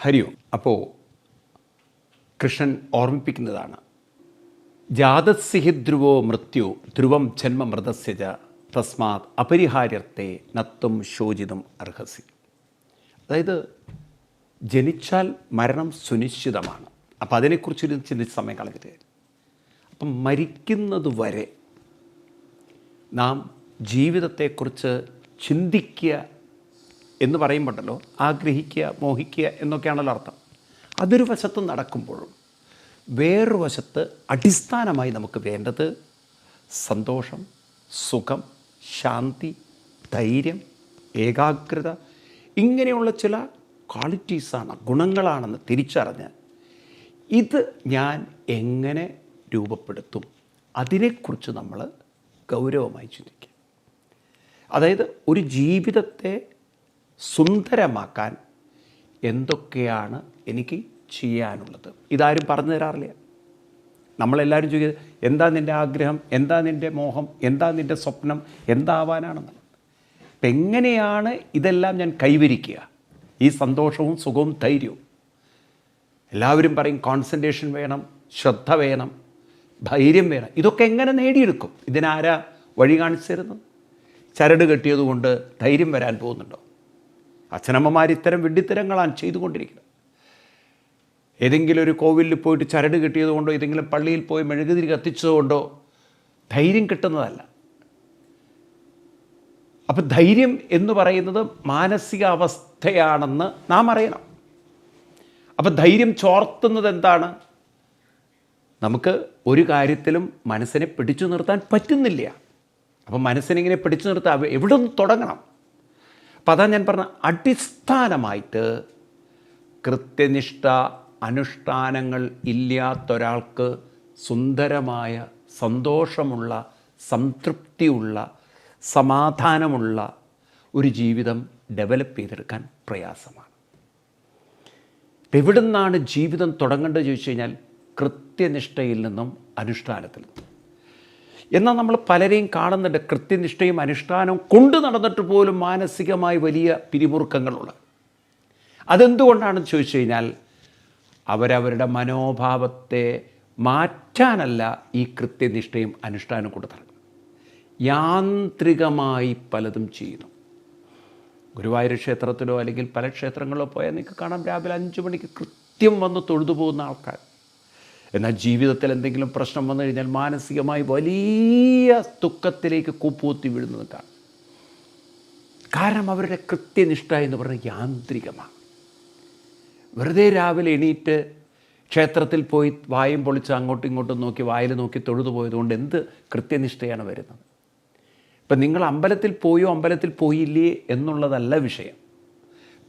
ഹരി ഓം അപ്പോൾ കൃഷ്ണൻ ഓർമ്മിപ്പിക്കുന്നതാണ്. ജാതസിഹി ധ്രുവോ മൃത്യു ധ്രുവം ജന്മ മൃതസ്യജ തസ്മാത് അപരിഹാര്യത്തെ നത്തും ശോചിതം അർഹസി. അതായത് ജനിച്ചാൽ മരണം സുനിശ്ചിതമാണ്. അപ്പം അതിനെക്കുറിച്ചൊരു ചിന്തിച്ച് സമയം കളഞ്ഞിട്ട്. അപ്പം മരിക്കുന്നത് വരെ നാം ജീവിതത്തെക്കുറിച്ച് ചിന്തിക്കുക എന്ന് പറയുമ്പോണ്ടല്ലോ ആഗ്രഹിക്കുക മോഹിക്കുക എന്നൊക്കെയാണല്ലോ അർത്ഥം. അതൊരു വശത്ത് നടക്കുമ്പോഴും വേറൊരു വശത്ത് അടിസ്ഥാനമായി നമുക്ക് വേണ്ടത് സന്തോഷം സുഖം ശാന്തി ധൈര്യം ഏകാഗ്രത ഇങ്ങനെയുള്ള ചില ക്വാളിറ്റീസാണ് ഗുണങ്ങളാണെന്ന് തിരിച്ചറിഞ്ഞ് ഇത് ഞാൻ എങ്ങനെ രൂപപ്പെടുത്തും? അതിനെക്കുറിച്ച് നമ്മൾ ഗൗരവമായി ചിന്തിക്കുക. അതായത് ഒരു ജീവിതത്തെ സുന്ദരമാക്കാൻ എന്തൊക്കെയാണ് എനിക്ക് ചെയ്യാനുള്ളത്? ഇതാരും പറഞ്ഞു തരാറില്ല. നമ്മളെല്ലാവരും ചോദിക്കുന്നത് എന്താ നിന്റെ ആഗ്രഹം? എന്താ നിന്റെ മോഹം? എന്താ നിന്റെ സ്വപ്നം? എന്താവാനാണെന്ന്. അപ്പം എങ്ങനെയാണ് ഇതെല്ലാം ഞാൻ കൈവരിക്കുക? ഈ സന്തോഷവും സുഖവും ധൈര്യവും. എല്ലാവരും പറയും കോൺസെൻട്രേഷൻ വേണം ശ്രദ്ധ വേണം ധൈര്യം വേണം. ഇതൊക്കെ എങ്ങനെ നേടിയെടുക്കും? ഇതിനാരാ വഴി കാണിച്ചു തരുന്നത്? ചരട് കെട്ടിയതുകൊണ്ട് ധൈര്യം വരാൻ പോകുന്നുണ്ടോ? അച്ഛനമ്മമാർ ഇത്തരം വിഡ്ഢിത്തരങ്ങളാണ് ചെയ്തുകൊണ്ടിരിക്കുന്നത്. ഏതെങ്കിലും ഒരു കോവിലിൽ പോയിട്ട് ചരട് കിട്ടിയതുകൊണ്ടോ ഏതെങ്കിലും പള്ളിയിൽ പോയി മെഴുകുതിരി കത്തിച്ചതുകൊണ്ടോ ധൈര്യം കിട്ടുന്നതല്ല. അപ്പം ധൈര്യം എന്ന് പറയുന്നത് മാനസികാവസ്ഥയാണെന്ന് നാം അറിയണം. അപ്പം ധൈര്യം ചോർത്തുന്നത് എന്താണ്? നമുക്ക് ഒരു കാര്യത്തിലും മനസ്സിനെ പിടിച്ചു നിർത്താൻ പറ്റുന്നില്ല. അപ്പം മനസ്സിനിങ്ങനെ പിടിച്ചു നിർത്താൻ എവിടെ നിന്ന് തുടങ്ങണം? അതാ ഞാൻ പറഞ്ഞ അടിസ്ഥാനമായിട്ട് കൃത്യനിഷ്ഠ അനുഷ്ഠാനങ്ങൾ ഇല്ലാത്തൊരാൾക്ക് സുന്ദരമായ സന്തോഷമുള്ള സംതൃപ്തിയുള്ള സമാധാനമുള്ള ഒരു ജീവിതം ഡെവലപ്പ് ചെയ്തെടുക്കാൻ പ്രയാസമാണ്. ഇപ്പം എവിടെ നിന്നാണ് ജീവിതം തുടങ്ങേണ്ടത് ചോദിച്ചു കഴിഞ്ഞാൽ കൃത്യനിഷ്ഠയിൽ നിന്നും അനുഷ്ഠാനത്തിൽ നിന്നും. എന്നാൽ നമ്മൾ പലരെയും കാണുന്നുണ്ട്. കൃത്യനിഷ്ഠയും അനുഷ്ഠാനവും കൊണ്ടു നടന്നിട്ട് പോലും മാനസികമായി വലിയ പിരിമുറുക്കങ്ങളുള്ള. അതെന്തുകൊണ്ടാണെന്ന് ചോദിച്ചു കഴിഞ്ഞാൽ അവരവരുടെ മനോഭാവത്തെ മാറ്റാനല്ല ഈ കൃത്യനിഷ്ഠയും അനുഷ്ഠാനവും കൊണ്ട് നടക്കുന്നത്. യാന്ത്രികമായി പലതും ചെയ്യുന്നു. ഗുരുവായൂർ ക്ഷേത്രത്തിലോ അല്ലെങ്കിൽ പല ക്ഷേത്രങ്ങളിലോ പോയാൽ നിങ്ങൾക്ക് കാണാം രാവിലെ അഞ്ച് മണിക്ക് കൃത്യം വന്ന് തൊഴുതു പോകുന്ന ആൾക്കാർ. എന്നാൽ ജീവിതത്തിൽ എന്തെങ്കിലും പ്രശ്നം വന്നു കഴിഞ്ഞാൽ മാനസികമായി വലിയ ദുഃഖത്തിലേക്ക് കൂപ്പൂത്തി വീഴുന്നത് കാണും. കാരണം അവരുടെ കൃത്യനിഷ്ഠ എന്ന് പറയുന്നത് യാന്ത്രികമാണ്. വെറുതെ രാവിലെ എണീറ്റ് ക്ഷേത്രത്തിൽ പോയി വായും പൊളിച്ച് അങ്ങോട്ടും ഇങ്ങോട്ടും നോക്കി വായിൽ നോക്കി തൊഴുതു പോയതുകൊണ്ട് എന്ത് കൃത്യനിഷ്ഠയാണ് വരുന്നത്? ഇപ്പം നിങ്ങൾ അമ്പലത്തിൽ പോയോ അമ്പലത്തിൽ പോയില്ലേ എന്നുള്ളതല്ല വിഷയം.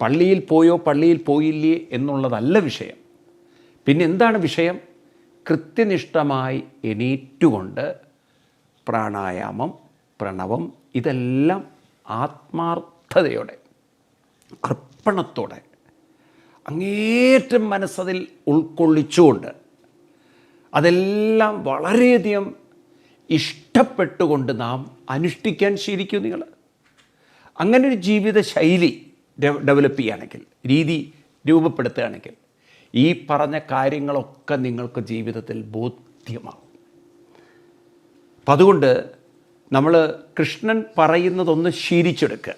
പള്ളിയിൽ പോയോ പള്ളിയിൽ പോയില്ലേ എന്നുള്ളതല്ല വിഷയം. പിന്നെ എന്താണ് വിഷയം? കൃത്യനിഷ്ഠമായി എണീറ്റുകൊണ്ട് പ്രാണായാമം പ്രണവം ഇതെല്ലാം ആത്മാർത്ഥതയോടെ അർപ്പണത്തോടെ അങ്ങേറ്റം മനസ്സതിൽ ഉൾക്കൊള്ളിച്ചുകൊണ്ട് അതെല്ലാം വളരെയധികം ഇഷ്ടപ്പെട്ടുകൊണ്ട് നാം അനുഷ്ഠിക്കാൻ ശീലിക്കും നിങ്ങൾ. അങ്ങനെ ഒരു ജീവിത ശൈലി ഡെവലപ്പ് ചെയ്യുകയാണെങ്കിൽ രീതി രൂപപ്പെടുത്തുകയാണെങ്കിൽ ഈ പറഞ്ഞ കാര്യങ്ങളൊക്കെ നിങ്ങൾക്ക് ജീവിതത്തിൽ ബോധ്യമാകും. അപ്പം അതുകൊണ്ട് നമ്മൾ കൃഷ്ണൻ പറയുന്നതൊന്ന് ശീലിച്ചെടുക്കുക.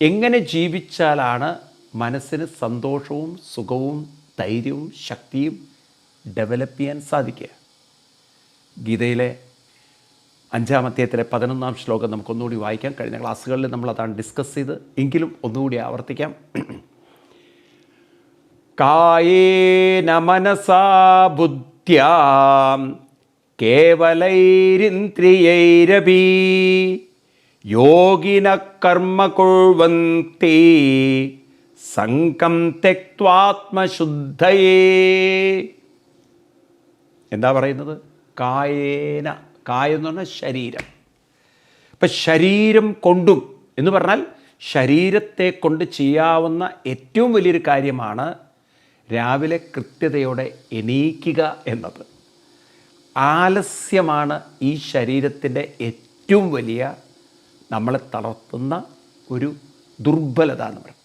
എങ്ങനെ ജീവിച്ചാലാണ് മനസ്സിന് സന്തോഷവും സുഖവും ധൈര്യവും ശക്തിയും ഡെവലപ്പ് ചെയ്യാൻ സാധിക്കുക? ഗീതയിലെ അഞ്ചാം അധ്യായത്തിലെ പതിനൊന്നാം ശ്ലോകം നമുക്കൊന്നുകൂടി വായിക്കാം. കഴിഞ്ഞ ക്ലാസ്സുകളിൽ നമ്മൾ അതാണ് ഡിസ്കസ് ചെയ്ത്. എങ്കിലും ഒന്നുകൂടി ആവർത്തിക്കാം. കായേന മനസാ ബുദ്ധ്യ. കേവലൈരിന്ദ്രിയൈരപി യോഗിന കർമ്മ കൊഴുവന്തി സംഘം തെക്വാത്മശുദ്ധയേ. എന്താ പറയുന്നത്? കായേന. കായെന്ന് പറഞ്ഞാൽ ശരീരം. ഇപ്പം ശരീരം കൊണ്ടും എന്ന് പറഞ്ഞാൽ ശരീരത്തെ കൊണ്ട് ചെയ്യാവുന്ന ഏറ്റവും വലിയൊരു കാര്യമാണ് രാവിലെ കൃത്യതയോടെ എണീക്കുക എന്നത് ആലസ്യമാണ് ഈ ശരീരത്തിന്റെ ഏറ്റവും വലിയ നമ്മളെ തളർത്തുന്ന ഒരു ദുർബലത എന്ന് പറയും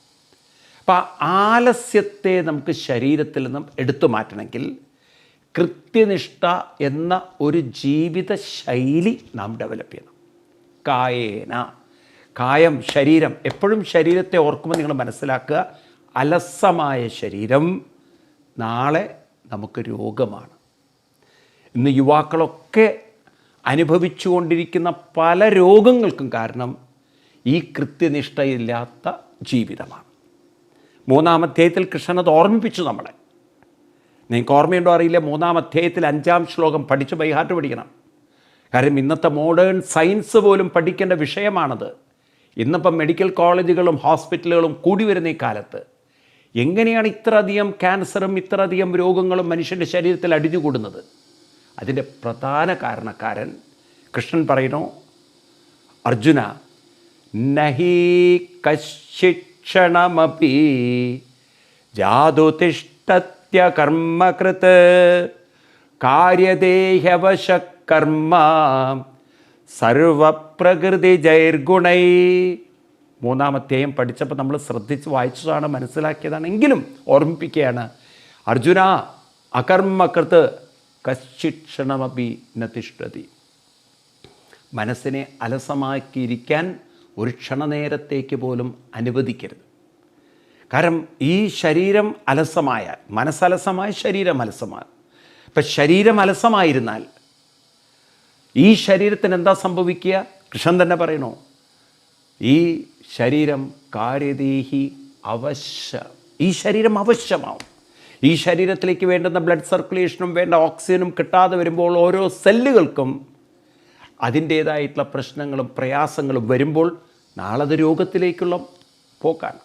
അപ്പോൾ ആലസ്യത്തെ നമുക്ക് ശരീരത്തിൽ നിന്നും എടുത്തു മാറ്റണമെങ്കിൽ കൃത്യനിഷ്ഠ എന്ന ഒരു ജീവിത ശൈലി നാം ഡെവലപ്പ് ചെയ്യണം. കായേന. കായം ശരീരം. എപ്പോഴും ശരീരത്തെ ഓർക്കുമ്പോൾ നിങ്ങൾ മനസ്സിലാക്കുക അലസമായ ശരീരം നാളെ നമുക്ക് രോഗമാണ്. ഇന്ന് യുവാക്കളൊക്കെ അനുഭവിച്ചുകൊണ്ടിരിക്കുന്ന പല രോഗങ്ങൾക്കും കാരണം ഈ കൃത്യനിഷ്ഠയില്ലാത്ത ജീവിതമാണ്. മൂന്നാം അധ്യായത്തിൽ കൃഷ്ണൻ അത് ഓർമ്മിപ്പിച്ചു നമ്മളെ. നിങ്ങൾക്ക് ഓർമ്മയുണ്ടോ അറിയില്ല? മൂന്നാം അധ്യായത്തിൽ അഞ്ചാം ശ്ലോകം പഠിച്ച് ബൈഹാർട്ട് പഠിക്കണം. കാരണം ഇന്നത്തെ മോഡേൺ സയൻസ് പോലും പഠിക്കേണ്ട വിഷയമാണത്. ഇന്നിപ്പം മെഡിക്കൽ കോളേജുകളും ഹോസ്പിറ്റലുകളും കൂടി വരുന്ന ഈ കാലത്ത് എങ്ങനെയാണ് ഇത്രയധികം ക്യാൻസറും ഇത്രയധികം രോഗങ്ങളും മനുഷ്യന്റെ ശരീരത്തിൽ അടിഞ്ഞുകൂടുന്നത്? അതിന്റെ പ്രധാന കാരണക്കാരൻ കൃഷ്ണൻ പറയണോ അർജുന നഹി കശിക്ഷണമപി ജാതുതിഷ്ഠത്യ കർമ്മകൃത് കാര്യദേഹവശ കർമ്മ സർവപ്രകൃതി ജൈർഗുണൈ മൂന്നാമത്തെയും പഠിച്ചപ്പോൾ നമ്മൾ ശ്രദ്ധിച്ച് വായിച്ചതാണ് മനസ്സിലാക്കിയതാണെങ്കിലും ഓർമ്മിപ്പിക്കുകയാണ്. അർജുന അകർമ്മകൃത്ത് കശിക്ഷണമപി നതിഷ്ഠതി. മനസ്സിനെ അലസമാക്കിയിരിക്കാൻ ഒരു ക്ഷണനേരത്തേക്ക് പോലും അനുവദിക്കരുത്. കാരണം ഈ ശരീരം അലസമായാൽ മനസ്സലസമായ ശരീരം അലസമാണ് ഇപ്പം ശരീരം അലസമായിരുന്നാൽ ഈ ശരീരത്തിന് എന്താ സംഭവിക്കുക? കൃഷ്ണൻ തന്നെ പറയണോ ഈ ശരീരം കാര്യദേഹി അവശ്യ ഈ ശരീരം അവശ്യമാവും ഈ ശരീരത്തിലേക്ക് വേണ്ടുന്ന ബ്ലഡ് സർക്കുലേഷനും വേണ്ട ഓക്സിജനും കിട്ടാതെ വരുമ്പോൾ ഓരോ സെല്ലുകൾക്കും അതിന്റേതായിട്ടുള്ള പ്രശ്നങ്ങളും പ്രയാസങ്ങളും വരുമ്പോൾ നാളത് രോഗത്തിലേക്കുള്ള പോക്കാണ്.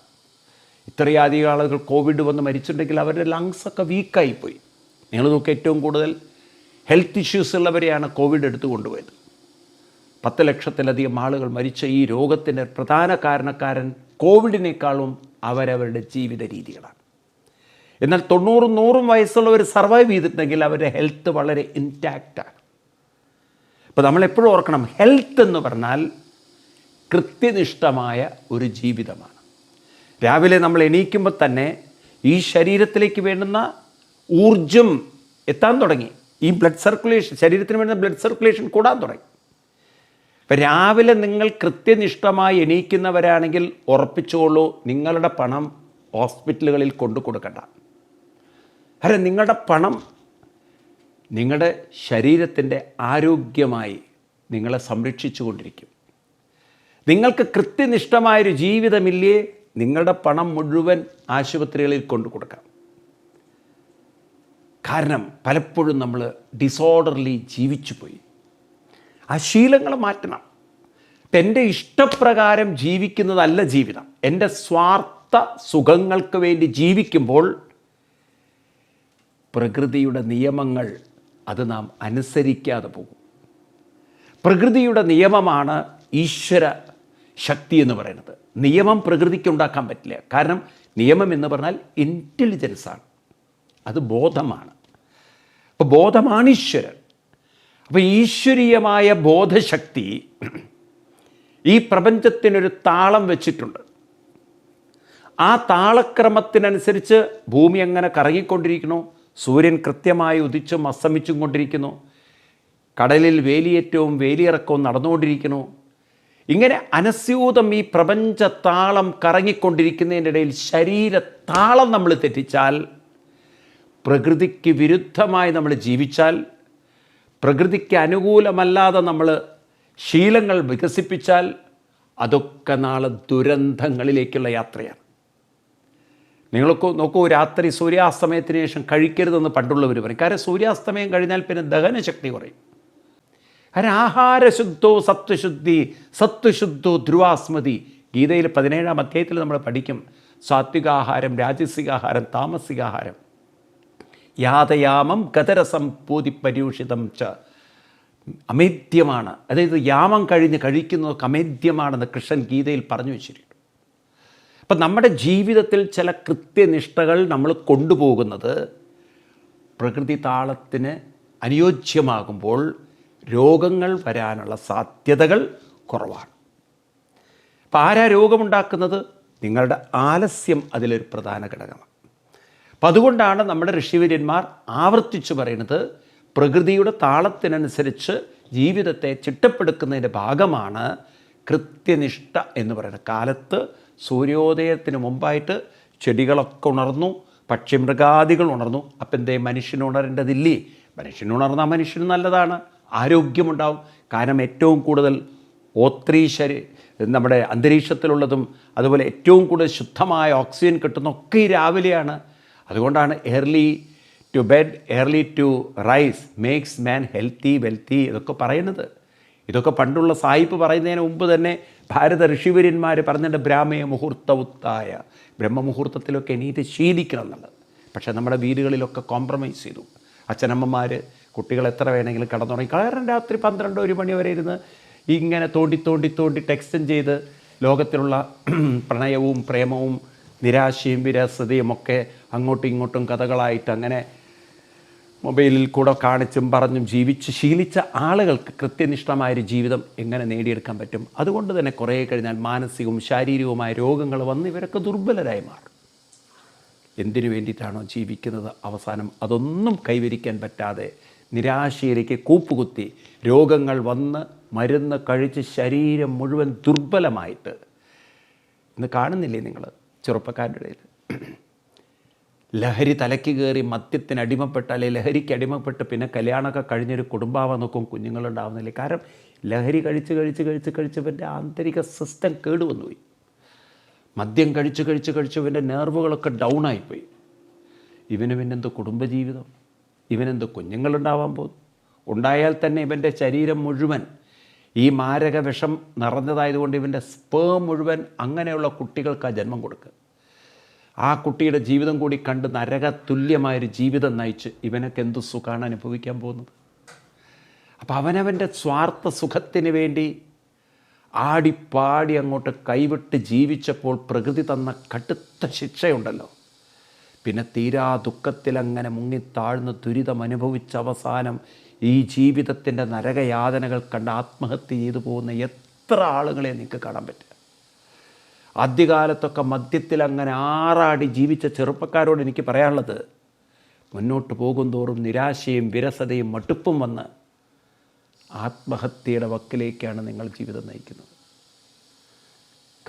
ഇത്രയധികം ആളുകൾ കോവിഡ് വന്ന് മരിച്ചിട്ടുണ്ടെങ്കിൽ അവരുടെ ലങ്സൊക്കെ വീക്കായിപ്പോയി നിങ്ങൾ നോക്കി ഏറ്റവും കൂടുതൽ ഹെൽത്ത് ഇഷ്യൂസ് ഉള്ളവരെയാണ് കോവിഡ് എടുത്തു കൊണ്ടുപോയത്. പത്ത് ലക്ഷത്തിലധികം ആളുകൾ മരിച്ച ഈ രോഗത്തിന്റെ പ്രധാന കാരണക്കാരൻ കോവിഡിനേക്കാളും അവരവരുടെ ജീവിത രീതികളാണ്. എന്നാൽ തൊണ്ണൂറും നൂറും വയസ്സുള്ളവർ സർവൈവ് ചെയ്തിട്ടുണ്ടെങ്കിൽ അവരുടെ ഹെൽത്ത് വളരെ ഇന്റാക്റ്റാണ് ഇപ്പോൾ നമ്മളെപ്പോഴും ഓർക്കണം ഹെൽത്ത് എന്ന് പറഞ്ഞാൽ കൃത്യനിഷ്ഠമായ ഒരു ജീവിതമാണ്. രാവിലെ നമ്മൾ എണീക്കുമ്പോൾ തന്നെ ഈ ശരീരത്തിലേക്ക് വേണ്ടുന്ന ഊർജം എത്താൻ തുടങ്ങി. ഈ ബ്ലഡ് സർക്കുലേഷൻ ശരീരത്തിന് വേണ്ടുന്ന ബ്ലഡ് സർക്കുലേഷൻ കൂടാൻ തുടങ്ങി. രാവിലെ നിങ്ങൾ കൃത്യനിഷ്ഠമായി എണീക്കുന്നവരാണെങ്കിൽ ഉറപ്പിച്ചോളൂ നിങ്ങളുടെ പണം ഹോസ്പിറ്റലുകളിൽ കൊണ്ടു കൊടുക്കണ്ട. അല്ല നിങ്ങളുടെ പണം നിങ്ങളുടെ ശരീരത്തിന്റെ ആരോഗ്യമായി നിങ്ങളെ സംരക്ഷിച്ചു കൊണ്ടിരിക്കും നിങ്ങൾക്ക് കൃത്യനിഷ്ഠമായൊരു ജീവിതമില്ലേ നിങ്ങളുടെ പണം മുഴുവൻ ആശുപത്രികളിൽ കൊണ്ടു കൊടുക്കാം. കാരണം പലപ്പോഴും നമ്മൾ ഡിസോർഡർലി ജീവിച്ചു പോയി ആ ശീലങ്ങൾ മാറ്റണം. എന്റെ ഇഷ്ടപ്രകാരം ജീവിക്കുന്നതല്ല ജീവിതം. എന്റെ സ്വാർത്ഥ സുഖങ്ങൾക്ക് വേണ്ടി ജീവിക്കുമ്പോൾ പ്രകൃതിയുടെ നിയമങ്ങൾ അത് നാം അനുസരിക്കാതെ പോകും. പ്രകൃതിയുടെ നിയമമാണ് ഈശ്വര ശക്തി എന്ന് പറയുന്നത്. നിയമം പ്രകൃതിക്ക് ഉണ്ടാക്കാൻ പറ്റില്ല. കാരണം നിയമം എന്ന് പറഞ്ഞാൽ ഇന്റലിജൻസാണ് അത് ബോധമാണ്. അപ്പോൾ ബോധമാണ് ഈശ്വരൻ. അപ്പോൾ ഈശ്വരീയമായ ബോധശക്തി ഈ പ്രപഞ്ചത്തിനൊരു താളം വെച്ചിട്ടുണ്ട്. ആ താളക്രമത്തിനനുസരിച്ച് ഭൂമി അങ്ങനെ കറങ്ങിക്കൊണ്ടിരിക്കുന്നു? സൂര്യൻ കൃത്യമായി ഉദിച്ചും അസ്തമിച്ചും കൊണ്ടിരിക്കുന്നു. കടലിൽ വേലിയേറ്റവും വേലിയിറക്കവും നടന്നുകൊണ്ടിരിക്കുന്നു. ഇങ്ങനെ അനസ്യൂതം ഈ പ്രപഞ്ച താളം കറങ്ങിക്കൊണ്ടിരിക്കുന്നതിന്റെ ഇടയിൽ ശരീര താളം നമ്മൾ തെറ്റിച്ചാൽ പ്രകൃതിക്ക് വിരുദ്ധമായി നമ്മൾ ജീവിച്ചാൽ പ്രകൃതിക്ക് അനുകൂലമല്ലാതെ നമ്മൾ ശീലങ്ങൾ വികസിപ്പിച്ചാൽ അതൊക്കെ നാളെ ദുരന്തങ്ങളിലേക്കുള്ള യാത്രയാണ്. നിങ്ങൾക്ക് നോക്കൂ രാത്രി സൂര്യാസ്തമയത്തിന് ശേഷം കഴിക്കരുതെന്ന് പണ്ടുള്ളവർ പറയും. കാരണം സൂര്യാസ്തമയം കഴിഞ്ഞാൽ പിന്നെ ദഹനശക്തി കുറയും. കാരണം ആഹാരശുദ്ധോ സത്വശുദ്ധി സത്വശുദ്ധോ ധ്രുവാസ്മതി. ഗീതയിൽ പതിനേഴാം അധ്യായത്തിൽ നമ്മൾ പഠിക്കും സാത്വികാഹാരം രാജസികാഹാരം താമസികാഹാരം. യാതയാമം ഗതരസം പൂതി ച. അമേദ്യമാണ്. അതായത് യാമം കഴിഞ്ഞ് കഴിക്കുന്നതൊക്കെ അമേദ്യമാണെന്ന് കൃഷ്ണൻ ഗീതയിൽ പറഞ്ഞു വെച്ചിരിക്കുന്നു അപ്പം നമ്മുടെ ജീവിതത്തിൽ ചില കൃത്യനിഷ്ഠകൾ നമ്മൾ കൊണ്ടുപോകുന്നത് പ്രകൃതി താളത്തിന് അനുയോജ്യമാകുമ്പോൾ രോഗങ്ങൾ വരാനുള്ള സാധ്യതകൾ കുറവാണ്. അപ്പം ആരാ രോഗമുണ്ടാക്കുന്നത്? നിങ്ങളുടെ ആലസ്യം അതിലൊരു പ്രധാന ഘടകമാണ്. അപ്പം അതുകൊണ്ടാണ് നമ്മുടെ ഋഷിവര്യന്മാർ ആവർത്തിച്ചു പറയുന്നത് പ്രകൃതിയുടെ താളത്തിനനുസരിച്ച് ജീവിതത്തെ ചിട്ടപ്പെടുക്കുന്നതിന്റെ ഭാഗമാണ് കൃത്യനിഷ്ഠ എന്ന് പറയുന്നത്. കാലത്ത് സൂര്യോദയത്തിന് മുമ്പായിട്ട് ചെടികളൊക്കെ ഉണർന്നു പക്ഷിമൃഗാദികൾ ഉണർന്നു. അപ്പം എന്തേ മനുഷ്യൻ ഉണരേണ്ടതില്ലേ? മനുഷ്യൻ ഉണർന്നാൽ മനുഷ്യന് നല്ലതാണ് ആരോഗ്യമുണ്ടാവും. കാരണം ഏറ്റവും കൂടുതൽ ഓത്രീശരി നമ്മുടെ അന്തരീക്ഷത്തിലുള്ളതും അതുപോലെ ഏറ്റവും കൂടുതൽ ശുദ്ധമായ ഓക്സിജൻ കിട്ടുന്നൊക്കെ ഈ രാവിലെയാണ്. അതുകൊണ്ടാണ് early to bed early to rise makes man healthy wealthy ഇതൊക്കെ പറയുന്നത്. ഇതൊക്കെ പണ്ടുള്ള സായിപ്പ് പറയുന്നതിന് മുമ്പ് തന്നെ ഭാരത ഋഷിവര്യന്മാർ പറഞ്ഞിട്ട് ബ്രാഹ്മയ മുഹൂർത്തവുത്തായ. ബ്രഹ്മമുഹൂർത്തത്തിലൊക്കെ എണീറ്റ് ശീലിക്കണം എന്നുള്ളത് പക്ഷേ നമ്മുടെ വീടുകളിലൊക്കെ കോംപ്രമൈസ് ചെയ്തു. അച്ഛനമ്മമാർ കുട്ടികൾ എത്ര വേണമെങ്കിലും കടന്നുറങ്ങി. കാരണം രാത്രി പന്ത്രണ്ട് ഒരു മണി വരെ ഇരുന്ന് ഇങ്ങനെ തോണ്ടി തോണ്ടി തോണ്ടി ടെക്സ്റ്റും ചെയ്ത് ലോകത്തിലുള്ള പ്രണയവും പ്രേമവും നിരാശയും വിരസതയും ഒക്കെ അങ്ങോട്ടും ഇങ്ങോട്ടും കഥകളായിട്ട് അങ്ങനെ മൊബൈലിൽ കൂടെ കാണിച്ചും പറഞ്ഞും ജീവിച്ച് ശീലിച്ച ആളുകൾക്ക് കൃത്യനിഷ്ഠമായൊരു ജീവിതം എങ്ങനെ നേടിയെടുക്കാൻ പറ്റും? അതുകൊണ്ട് തന്നെ കുറേ കഴിഞ്ഞാൽ മാനസികവും ശാരീരികവുമായ രോഗങ്ങൾ വന്ന് ഇവരൊക്കെ ദുർബലരായി മാറും. എന്തിനു വേണ്ടിയിട്ടാണോ ജീവിക്കുന്നത് അവസാനം? അതൊന്നും കൈവരിക്കാൻ പറ്റാതെ നിരാശയിലേക്ക് കൂപ്പുകുത്തി രോഗങ്ങൾ വന്ന് മരുന്ന് കഴിച്ച് ശരീരം മുഴുവൻ ദുർബലമായിട്ട്. ഇന്ന് കാണുന്നില്ലേ നിങ്ങൾ? ചെറുപ്പക്കാരുടെ ഇടയിൽ ലഹരി തലയ്ക്ക് കയറി മദ്യത്തിന് അടിമപ്പെട്ട അല്ലെങ്കിൽ ലഹരിക്ക് അടിമപ്പെട്ട് പിന്നെ കല്യാണമൊക്കെ കഴിഞ്ഞൊരു കുടുംബാവാൻ നോക്കും കുഞ്ഞുങ്ങളുണ്ടാവുന്നില്ല. കാരണം ലഹരി കഴിച്ച് കഴിച്ച് കഴിച്ച് കഴിച്ചവന്റെ ആന്തരിക സിസ്റ്റം കേടുവന്നുപോയി. മദ്യം കഴിച്ച് കഴിച്ച് കഴിച്ച് ഇവന്റെ നെർവുകളൊക്കെ ഡൗൺ ആയിപ്പോയി ഇവന് പിന്നെന്ത് കുടുംബജീവിതം? ഇവനെന്ത് കുഞ്ഞുങ്ങളുണ്ടാവാൻ പോകും ഉണ്ടായാൽ തന്നെ ഇവന്റെ ശരീരം മുഴുവൻ ഈ മാരക വിഷം നിറഞ്ഞതായതുകൊണ്ട് ഇവന്റെ സ്പേം മുഴുവൻ അങ്ങനെയുള്ള കുട്ടികൾക്ക് ജന്മം കൊടുക്കുക ആ കുട്ടിയുടെ ജീവിതം കൂടി കണ്ട് നരക തുല്യമായൊരു ജീവിതം നയിച്ച് ഇവനൊക്കെ എന്ത് സുഖമാണ് അനുഭവിക്കാൻ പോകുന്നത്? അപ്പം അവനവന്റെ സ്വാർത്ഥ സുഖത്തിന് വേണ്ടി ആടിപ്പാടി അങ്ങോട്ട് കൈവിട്ട് ജീവിച്ചപ്പോൾ പ്രകൃതി തന്ന കടുത്ത ശിക്ഷയുണ്ടല്ലോ. പിന്നെ തീരാ ദുഃഖത്തിലങ്ങനെ മുങ്ങിത്താഴ്ന്ന് ദുരിതം അനുഭവിച്ച അവസാനം ഈ ജീവിതത്തിന്റെ നരകയാതനകൾ കണ്ട് ആത്മഹത്യ ചെയ്തു പോകുന്ന എത്ര ആളുകളെ നിങ്ങൾക്ക് കാണാൻ പറ്റുക? ആദ്യകാലത്തൊക്കെ മദ്യത്തിൽ അങ്ങനെ ആറാടി ജീവിച്ച ചെറുപ്പക്കാരോട് എനിക്ക് പറയാനുള്ളത് മുന്നോട്ട് പോകും തോറും നിരാശയും വിരസതയും മടുപ്പും വന്ന് ആത്മഹത്യയുടെ വക്കിലേക്കാണ് നിങ്ങൾ ജീവിതം നയിക്കുന്നത്.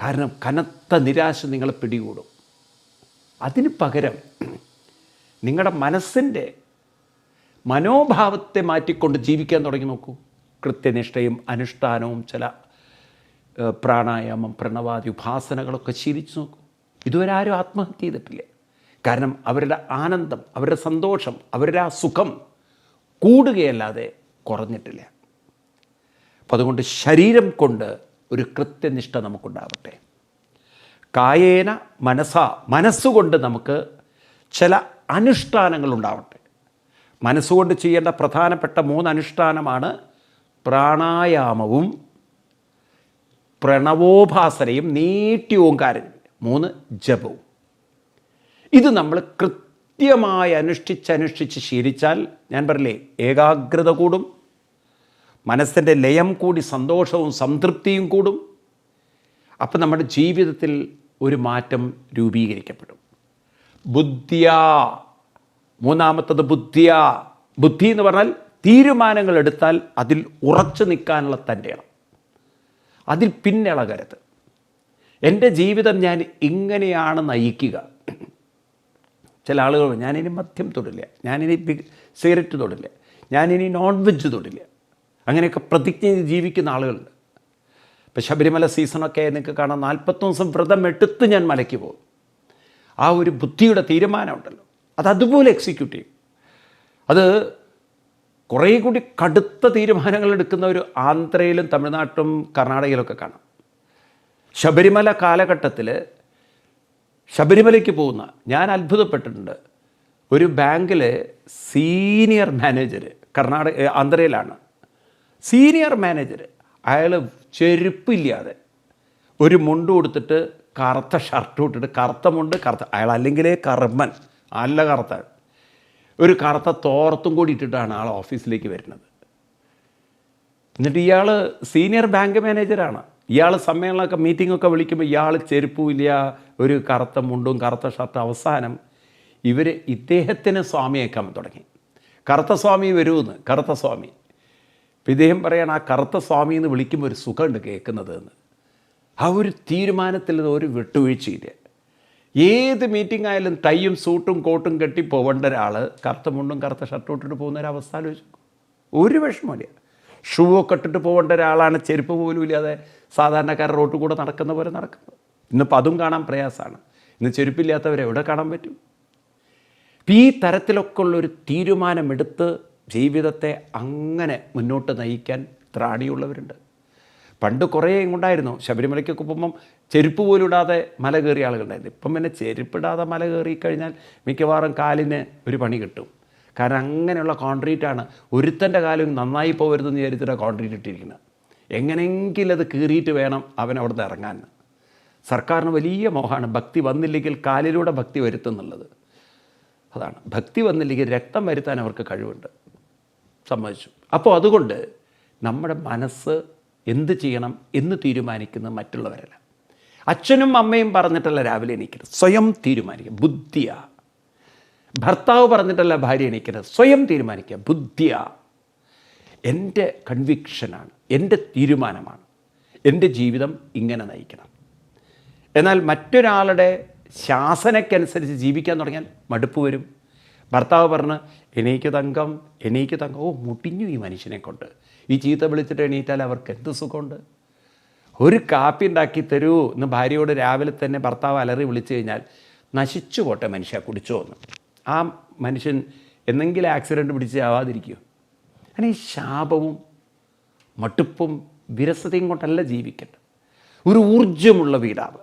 കാരണം കനത്ത നിരാശ നിങ്ങളെ പിടികൂടും. അതിന് പകരം നിങ്ങളുടെ മനസ്സിന്റെ മനോഭാവത്തെ മാറ്റിക്കൊണ്ട് ജീവിക്കാൻ തുടങ്ങി നോക്കൂ. കൃത്യനിഷ്ഠയും അനുഷ്ഠാനവും ചില പ്രാണായാമം പ്രണവാദി ഉപാസനകളൊക്കെ ശീലിച്ചു നോക്കൂ. ഇതുവരെ ആരും ആത്മഹത്യ ചെയ്തിട്ടില്ല. കാരണം അവരുടെ ആനന്ദം അവരുടെ സന്തോഷം അവരുടെ ആ സുഖം കൂടുകയല്ലാതെ കുറഞ്ഞിട്ടില്ല. അപ്പം അതുകൊണ്ട് ശരീരം കൊണ്ട് ഒരു കൃത്യനിഷ്ഠ നമുക്കുണ്ടാവട്ടെ. കായേന മനസ്സാ മനസ്സുകൊണ്ട് നമുക്ക് ചില അനുഷ്ഠാനങ്ങൾ ഉണ്ടാവട്ടെ. മനസ്സുകൊണ്ട് ചെയ്യേണ്ട പ്രധാനപ്പെട്ട മൂന്ന് അനുഷ്ഠാനമാണ് പ്രാണായാമവും പ്രണവോപാസനയും നീട്ടി ഓങ്കാരൻ മൂന്ന് ജപവും. ഇത് നമ്മൾ കൃത്യമായി അനുഷ്ഠിച്ച് അനുഷ്ഠിച്ച് ശീലിച്ചാൽ ഞാൻ പറയില്ലേ ഏകാഗ്രത കൂടും മനസ്സിന്റെ ലയം കൂടി സന്തോഷവും സംതൃപ്തിയും കൂടും. അപ്പം നമ്മുടെ ജീവിതത്തിൽ ഒരു മാറ്റം രൂപീകരിക്കപ്പെടും. ബുദ്ധിയാ മൂന്നാമത്തത് ബുദ്ധിയ. ബുദ്ധി എന്ന് പറഞ്ഞാൽ തീരുമാനങ്ങൾ എടുത്താൽ അതിൽ ഉറച്ചു നിൽക്കാനുള്ള തന്റെ അതിൽ പിന്നിളകരുത് എന്റെ ജീവിതം ഞാൻ ഇങ്ങനെയാണ് നയിക്കുക. ചില ആളുകൾ ഞാനിനി മദ്യം തൊടില്ല ഞാനിനി സിഗരറ്റ് തൊടില്ല ഞാനിനി നോൺ വെജ് തൊടില്ല. അങ്ങനെയൊക്കെ പ്രതിജ്ഞ ജീവിക്കുന്ന ആളുകളുണ്ട്. ഇപ്പം ശബരിമല സീസണൊക്കെ നിങ്ങൾക്ക് കാണാം നാൽപ്പത്തൊന്ന് ദിവസം വ്രതം എടുത്ത് ഞാൻ മലയ്ക്ക് പോകും. ആ ഒരു ബുദ്ധിയുടെ തീരുമാനമുണ്ടല്ലോ അത് അതുപോലെ എക്സിക്യൂട്ട് ചെയ്യും. അത് കുറേ കൂടി കടുത്ത തീരുമാനങ്ങൾ എടുക്കുന്ന ഒരു ആന്ധ്രയിലും തമിഴ്നാട്ടിലും കർണാടകയിലൊക്കെ കാണാം. ശബരിമല കാലഘട്ടത്തിൽ ശബരിമലയ്ക്ക് പോകുന്ന ഞാൻ അത്ഭുതപ്പെട്ടിട്ടുണ്ട്. ഒരു ബാങ്കിലെ സീനിയർ മാനേജർ കർണാടക ആന്ധ്രയിലാണ്. സീനിയർ മാനേജർ അയാൾ ചെരുപ്പില്ലാതെ ഒരു മുണ്ട് കൊടുത്തിട്ട് കറുത്ത ഷർട്ട് ഇട്ടിട്ട് കറുത്ത മുണ്ട് കറുത്ത അയാൾ അല്ലെങ്കിലേ കർമ്മൻ. നല്ല കറുത്ത. ഒരു കറുത്ത തോർത്തും കൂടി ഇട്ടിട്ടാണ് ആൾ ഓഫീസിലേക്ക് വരുന്നത്. എന്നിട്ട് ഇയാൾ സീനിയർ ബാങ്ക് മാനേജറാണ് ഇയാൾ സമ്മേളനമൊക്കെ മീറ്റിങ്ങൊക്കെ വിളിക്കുമ്പോൾ ഇയാൾ ചെരുപ്പുമില്ല ഒരു കറുത്ത മുണ്ടും കറുത്ത ഷർട്ട്. അവസാനം ഇവർ ഇദ്ദേഹത്തിന് സ്വാമിയേക്കാൻ തുടങ്ങി. കറുത്ത സ്വാമി വരുമെന്ന് കറുത്ത സ്വാമി. ഇദ്ദേഹം പറയാണ് ആ കറുത്ത സ്വാമി എന്ന് വിളിക്കുമ്പോൾ ഒരു സുഖമുണ്ട് കേൾക്കുന്നത് എന്ന്. ആ ഒരു തീരുമാനത്തിൽ ഒരു വിട്ടുവീഴ്ചയില്ല. ഏത് മീറ്റിംഗ് ആയാലും ടൈയും സൂട്ടും കോട്ടും കെട്ടി പോകേണ്ട ഒരാൾ കറുത്ത മുണ്ടും കറുത്ത ഷർട്ടും ഇട്ടിട്ട് പോകുന്ന ഒരു അവസ്ഥ ആലോചിച്ചു. ഒരു വിഷമമില്ല ഷൂ ഒക്കെ ഇട്ടിട്ട് പോകേണ്ട ഒരാളാണ് ചെരുപ്പ് പോലും ഇല്ലാതെ സാധാരണക്കാർ റോട്ടിൽ കൂടെ നടക്കുന്ന പോലെ നടക്കുന്നത്. ഇന്നിപ്പോൾ അതും കാണാൻ പ്രയാസമാണ്. ഇന്ന് ചെരുപ്പില്ലാത്തവരെ എവിടെ കാണാൻ പറ്റും? ഈ തരത്തിലൊക്കെ ഉള്ളൊരു തീരുമാനമെടുത്ത് ജീവിതത്തെ അങ്ങനെ മുന്നോട്ട് നയിക്കാൻ ത്രാണിയുള്ളവരുണ്ട്. പണ്ട് കുറേ ഉണ്ടായിരുന്നു ശബരിമലയ്ക്കൊക്കെ പോകുമ്പം ചെരുപ്പ് പോലും ഇടാതെ മല കയറിയ ആളുകളുണ്ടായിരുന്നു. ഇപ്പം പിന്നെ ചെരുപ്പിടാതെ മല കയറി കഴിഞ്ഞാൽ മിക്കവാറും കാലിന് ഒരു പണി കിട്ടും. കാരണം അങ്ങനെയുള്ള കോൺക്രീറ്റാണ് ഒരുത്തന്റെ കാലും നന്നായി പോകരുതെന്ന് വിചാരിച്ചിട്ടാണ് കോൺക്രീറ്റ് ഇട്ടിരിക്കുന്നത്. എങ്ങനെയെങ്കിലും അത് കീറിയിട്ട് വേണം അവൻ അവിടുന്ന് ഇറങ്ങാൻ. സർക്കാരിന് വലിയ മോഹമാണ് ഭക്തി വന്നില്ലെങ്കിൽ കാലിലൂടെ ഭക്തി വരുത്തുന്നുള്ളത്. അതാണ്. ഭക്തി വന്നില്ലെങ്കിൽ രക്തം വരുത്താൻ അവർക്ക് കഴിവുണ്ട്. സമ്മതിച്ചു. അപ്പോൾ അതുകൊണ്ട് നമ്മുടെ മനസ്സ് എന്ത് ചെയ്യണം എന്ന് തീരുമാനിക്കുന്നത് മറ്റുള്ളവരല്ല. അച്ഛനും അമ്മയും പറഞ്ഞിട്ടല്ല രാവിലെ എണീക്കരുത്. സ്വയം തീരുമാനിക്കുക. ബുദ്ധിയ. ഭർത്താവ് പറഞ്ഞിട്ടല്ല ഭാര്യ എണീക്കരുത്. സ്വയം തീരുമാനിക്കുക. ബുദ്ധിയ. എന്റെ കൺവിക്ഷനാണ് എന്റെ തീരുമാനമാണ്. എന്റെ ജീവിതം ഇങ്ങനെ നയിക്കണം. എന്നാൽ മറ്റൊരാളുടെ ശാസനയ്ക്കനുസരിച്ച് ജീവിക്കാൻ തുടങ്ങിയാൽ മടുപ്പ് വരും. ഭർത്താവ് പറഞ്ഞ് എണീക്ക് തങ്കം എണീക്ക് തങ്കം. ഓ മുടിഞ്ഞു ഈ മനുഷ്യനെ കൊണ്ട്. ഈ ചീത്ത വിളിച്ചിട്ട് എണീറ്റാൽ അവർക്ക് എന്ത് സുഖമുണ്ട്? ഒരു കാപ്പി ഉണ്ടാക്കി തരൂ എന്ന് ഭാര്യയോട് രാവിലെ തന്നെ ഭർത്താവ് അലറി വിളിച്ചു കഴിഞ്ഞാൽ നശിച്ചു പോട്ടെ മനുഷ്യ കുടിച്ചോ എന്ന്. ആ മനുഷ്യൻ എന്തെങ്കിലും ആക്സിഡന്റ് പിടിച്ച് ആവാതിരിക്കുമോ അങ്ങനെ ഈ ശാപവും മട്ടുപ്പും വിരസതയും കൊണ്ടല്ല ജീവിക്കേണ്ടത്. ഒരു ഊർജമുള്ള വീടാവ്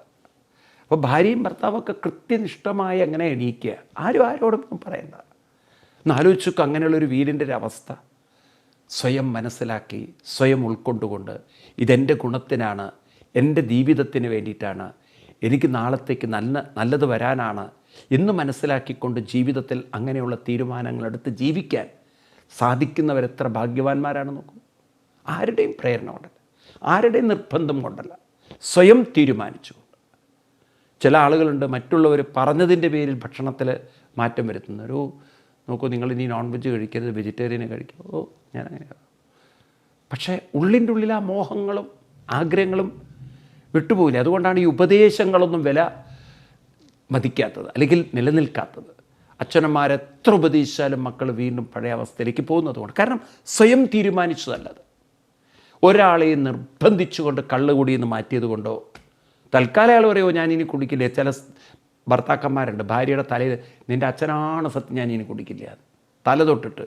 അപ്പോൾ ഭാര്യയും ഭർത്താവൊക്കെ കൃത്യനിഷ്ഠമായി അങ്ങനെ എണീക്കുക. ആരും ആരോടും പറയണ്ട. ഒന്ന് ആലോചിച്ചൊക്കെ അങ്ങനെയുള്ളൊരു വീടിന്റെ ഒരു അവസ്ഥ. സ്വയം മനസ്സിലാക്കി സ്വയം ഉൾക്കൊണ്ടുകൊണ്ട് ഇതെന്റെ ഗുണത്തിനാണ് എന്റെ ജീവിതത്തിന് വേണ്ടിയിട്ടാണ് എനിക്ക് നാളത്തേക്ക് നല്ല നല്ലത് വരാനാണ് എന്ന് മനസ്സിലാക്കിക്കൊണ്ട് ജീവിതത്തിൽ അങ്ങനെയുള്ള തീരുമാനങ്ങളെടുത്ത് ജീവിക്കാൻ സാധിക്കുന്നവരെത്ര ഭാഗ്യവാന്മാരാണ് നോക്കൂ. ആരുടെയും പ്രേരണ കൊണ്ടല്ല. ആരുടെയും നിർബന്ധം കൊണ്ടല്ല. സ്വയം തീരുമാനിച്ചു. ചില ആളുകളുണ്ട് മറ്റുള്ളവർ പറഞ്ഞതിന്റെ പേരിൽ ഭക്ഷണത്തിൽ മാറ്റം വരുത്തുന്നവർ ഓ നോക്കൂ നിങ്ങൾ ഇനി നോൺ വെജ് കഴിക്കരുത് വെജിറ്റേറിയൻ കഴിക്കും ഓ ഞാൻ അങ്ങനെയാണ് പക്ഷേ ഉള്ളിന്റെ ഉള്ളിൽ ആ മോഹങ്ങളും ആഗ്രഹങ്ങളും വിട്ടുപോയില്ല അതുകൊണ്ടാണ് ഈ ഉപദേശങ്ങളൊന്നും വില മതിക്കാത്തത് അല്ലെങ്കിൽ നിലനിൽക്കാത്തത്. അച്ഛനന്മാരെത്ര ഉപദേശിച്ചാലും മക്കൾ വീണ്ടും പഴയ അവസ്ഥയിലേക്ക് പോകുന്നത് കൊണ്ട് കാരണം സ്വയം തീരുമാനിച്ചതല്ലത്. ഒരാളെയും നിർബന്ധിച്ചുകൊണ്ട് കള്ളുകൂടി എന്ന് മാറ്റിയത് കൊണ്ടോ? തൽക്കാലം അയാൾ പറയുമോ ഞാൻ ഇനി കുടിക്കില്ല. ചില ഭർത്താക്കന്മാരുണ്ട്. ഭാര്യയുടെ തലയിൽ നിന്റെ അച്ഛനാണ് സത്യം. ഞാൻ ഇനി കുടിക്കില്ല. തല തൊട്ടിട്ട്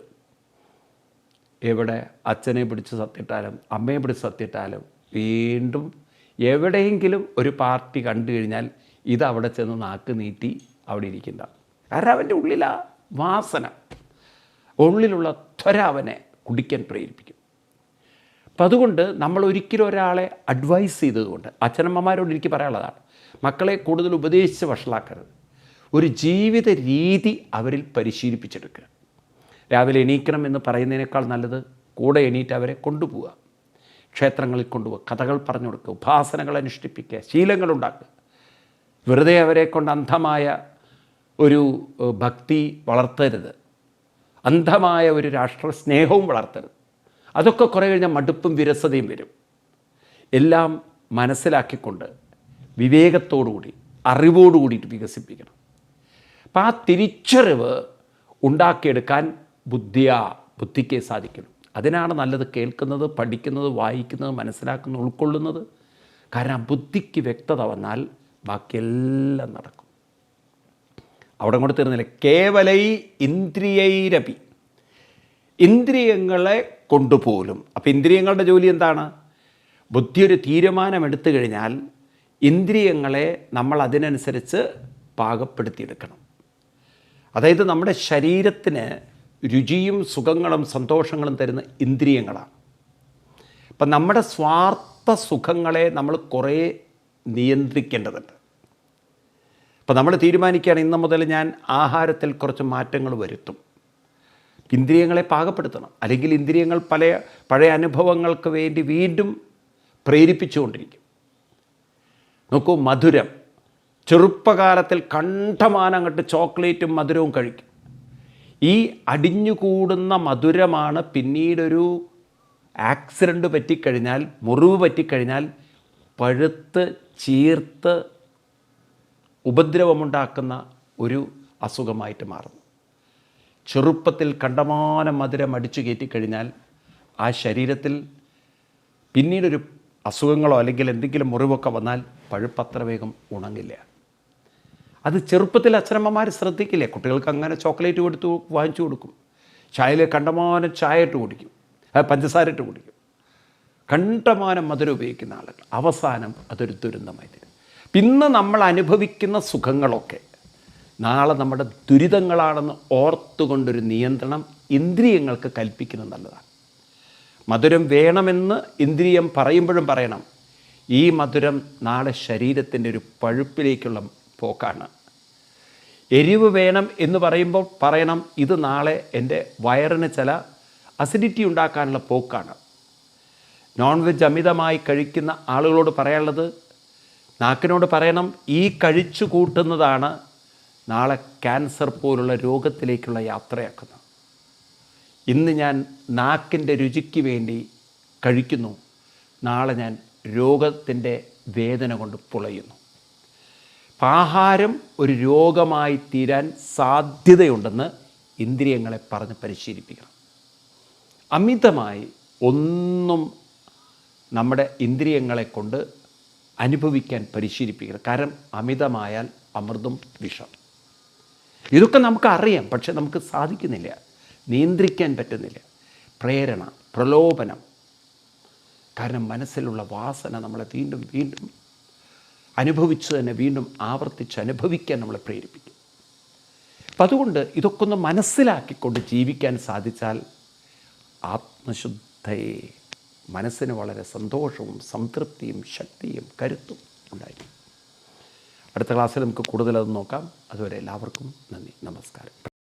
എവിടെ അച്ഛനെ പിടിച്ച് സത്തിട്ടാലും അമ്മയെ പിടിച്ച് സത്തിട്ടാലും വീണ്ടും എവിടെയെങ്കിലും ഒരു പാർട്ടി കണ്ടു കഴിഞ്ഞാൽ ഇത് അവിടെ ചെന്ന് നാക്ക് നീട്ടി അവിടെ ഇരിക്കുന്ന കാരണം അവന്റെ ഉള്ളിലാ വാസന. ഉള്ളിലുള്ള ത്വര അവനെ കുടിക്കാൻ പ്രേരിപ്പിക്കും. അപ്പം അതുകൊണ്ട് നമ്മൾ ഒരിക്കലും ഒരാളെ അഡ്വൈസ് ചെയ്തതുകൊണ്ട് അച്ഛനമ്മമാരോട് എനിക്ക് പറയാനുള്ളതാണ് മക്കളെ കൂടുതൽ ഉപദേശിച്ച് വഷളാക്കരുത്. ഒരു ജീവിത രീതി അവരിൽ പരിശീലിപ്പിച്ചെടുക്കുക. രാവിലെ എണീക്കണം എന്ന് പറയുന്നതിനേക്കാൾ നല്ലത് കൂടെ എണീറ്റ് അവരെ കൊണ്ടുപോവുക. ക്ഷേത്രങ്ങളിൽ കൊണ്ടുപോകുക കഥകൾ പറഞ്ഞു കൊടുക്കുക ഉപാസനകൾ അനുഷ്ഠിപ്പിക്കുക ശീലങ്ങളുണ്ടാക്കുക വെറുതെ അവരെ കൊണ്ട് അന്ധമായ ഒരു ഭക്തി വളർത്തരുത്. അന്ധമായ ഒരു രാഷ്ട്ര സ്നേഹവും വളർത്തരുത്. അതൊക്കെ കുറേ കഴിഞ്ഞാൽ മടുപ്പും വിരസതയും വരും. എല്ലാം മനസ്സിലാക്കിക്കൊണ്ട് വിവേകത്തോടുകൂടി അറിവോടുകൂടിയിട്ട് വികസിപ്പിക്കണം. അപ്പം ആ തിരിച്ചറിവ് ഉണ്ടാക്കിയെടുക്കാൻ ബുദ്ധിയാ ബുദ്ധിക്കേ സാധിക്കണം അതിനാണ് നല്ലത് കേൾക്കുന്നത് പഠിക്കുന്നത് വായിക്കുന്നത് മനസ്സിലാക്കുന്നത് ഉൾക്കൊള്ളുന്നത്. കാരണം ബുദ്ധിക്ക് വ്യക്തത വന്നാൽ ബാക്കിയെല്ലാം നടക്കും. അവിടെ കൊണ്ട് തീർന്നില്ല. കേവലൈ ഇന്ദ്രിയൈരപി. ഇന്ദ്രിയങ്ങളെ കൊണ്ടുപോലും. അപ്പം ഇന്ദ്രിയങ്ങളുടെ ജോലി എന്താണ്? ബുദ്ധി ഒരു തീരുമാനമെടുത്തു കഴിഞ്ഞാൽ ഇന്ദ്രിയങ്ങളെ നമ്മൾ അതിനനുസരിച്ച് പാകപ്പെടുത്തിയെടുക്കണം. അതായത് നമ്മുടെ ശരീരത്തിന് രുചിയും സുഖങ്ങളും സന്തോഷങ്ങളും തരുന്ന ഇന്ദ്രിയങ്ങളാണ്. അപ്പം നമ്മുടെ സ്വാർത്ഥ സുഖങ്ങളെ നമ്മൾ കുറേ നിയന്ത്രിക്കേണ്ടതുണ്ട്. അപ്പം നമ്മൾ തീരുമാനിക്കുകയാണ് ഇന്ന് മുതൽ ഞാൻ ആഹാരത്തിൽ കുറച്ച് മാറ്റങ്ങൾ വരുത്തും. ഇന്ദ്രിയങ്ങളെ പാകപ്പെടുത്തണം. അല്ലെങ്കിൽ ഇന്ദ്രിയങ്ങൾ പല പഴയ അനുഭവങ്ങൾക്ക് വേണ്ടി വീണ്ടും പ്രേരിപ്പിച്ചുകൊണ്ടിരിക്കും. നോക്കൂ മധുരം. ചെറുപ്പകാലത്തിൽ കണ്ഠമാനം അങ്ങോട്ട് ചോക്ലേറ്റും മധുരവും കഴിക്കും. ഈ അടിഞ്ഞുകൂടുന്ന മധുരമാണ് പിന്നീടൊരു ആക്സിഡന്റ് പറ്റിക്കഴിഞ്ഞാൽ മുറിവ് പറ്റിക്കഴിഞ്ഞാൽ പഴുത്ത് ചീർത്ത് ഉപദ്രവമുണ്ടാക്കുന്ന ഒരു അസുഖമായിട്ട് മാറുന്നു. ചെറുപ്പത്തിൽ കണ്ടമാന മധുരം അടിച്ചു കയറ്റിക്കഴിഞ്ഞാൽ ആ ശരീരത്തിൽ പിന്നീടൊരു അസുഖങ്ങളോ അല്ലെങ്കിൽ എന്തെങ്കിലും മുറിവൊക്കെ വന്നാൽ പഴുപ്പത്ര വേഗം ഉണങ്ങില്ല. അത് ചെറുപ്പത്തിൽ അച്ഛനമ്മമാർ ശ്രദ്ധിക്കില്ലേ? കുട്ടികൾക്ക് അങ്ങനെ ചോക്ലേറ്റ് കൊടുത്ത് വാങ്ങിച്ചു കൊടുക്കും. ചായയിൽ കണ്ടമാനം ചായ ഇട്ട് കുടിക്കും. പഞ്ചസാര ഇട്ട് കുടിക്കും. കണ്ടമാനം മധുരം ഉപയോഗിക്കുന്ന ആളുകൾ. അവസാനം അതൊരു ദുരന്തമായി തരും. പിന്നെ നമ്മൾ അനുഭവിക്കുന്ന സുഖങ്ങളൊക്കെ നാളെ നമ്മുടെ ദുരിതങ്ങളാണെന്ന് ഓർത്തുകൊണ്ടൊരു നിയന്ത്രണം ഇന്ദ്രിയങ്ങൾക്ക് കൽപ്പിക്കുന്നത് നല്ലതാണ്. മധുരം വേണമെന്ന് ഇന്ദ്രിയം പറയുമ്പോഴും പറയണം. ഈ മധുരം നാളെ ശരീരത്തിന്റെ ഒരു പഴുപ്പിലേക്കുള്ള പോക്കാണ്. എരിവ് വേണം എന്ന് പറയുമ്പോൾ പറയണം ഇത് നാളെ എന്റെ വയറിന് ചില അസിഡിറ്റി ഉണ്ടാക്കാനുള്ള പോക്കാണ്. നോൺ വെജ് അമിതമായി കഴിക്കുന്ന ആളുകളോട് പറയാനുള്ളത് നാക്കിനോട് പറയണം ഈ കഴിച്ചു കൂട്ടുന്നതാണ് നാളെ ക്യാൻസർ പോലുള്ള രോഗത്തിലേക്കുള്ള യാത്രയാക്കുന്നത് ഇന്ന് ഞാൻ നാക്കിന്റെ രുചിക്ക് വേണ്ടി കഴിക്കുന്നു. നാളെ ഞാൻ രോഗത്തിന്റെ വേദന കൊണ്ട് പുളയുന്നു. ആഹാരം ഒരു രോഗമായി തീരാൻ സാധ്യതയുണ്ടെന്ന് ഇന്ദ്രിയങ്ങളെ പറഞ്ഞ് പരിശീലിപ്പിക്കണം. അമിതമായി ഒന്നും നമ്മുടെ ഇന്ദ്രിയങ്ങളെ കൊണ്ട് അനുഭവിക്കാൻ പരിശീലിപ്പിക്കണം. കാരണം അമിതമായാൽ അമൃതും വിഷം. ഇതൊക്കെ നമുക്ക് അറിയാം പക്ഷെ നമുക്ക് സാധിക്കുന്നില്ല. നിയന്ത്രിക്കാൻ പറ്റുന്നില്ല. പ്രേരണ പ്രലോഭനം. കാരണം മനസ്സിലുള്ള വാസന നമ്മളെ വീണ്ടും വീണ്ടും അനുഭവിച്ച് തന്നെ വീണ്ടും ആവർത്തിച്ച് അനുഭവിക്കാൻ നമ്മളെ പ്രേരിപ്പിക്കും. അപ്പം അതുകൊണ്ട് ഇതൊക്കെ ഒന്ന് മനസ്സിലാക്കിക്കൊണ്ട് ജീവിക്കാൻ സാധിച്ചാൽ ആത്മശുദ്ധയെ മനസ്സിന് വളരെ സന്തോഷവും സംതൃപ്തിയും ശക്തിയും കരുത്തും ഉണ്ടായിരിക്കും. അടുത്ത ക്ലാസ്സിൽ നമുക്ക് കൂടുതലത് നോക്കാം. അതുവരെ എല്ലാവർക്കും നന്ദി. നമസ്കാരം.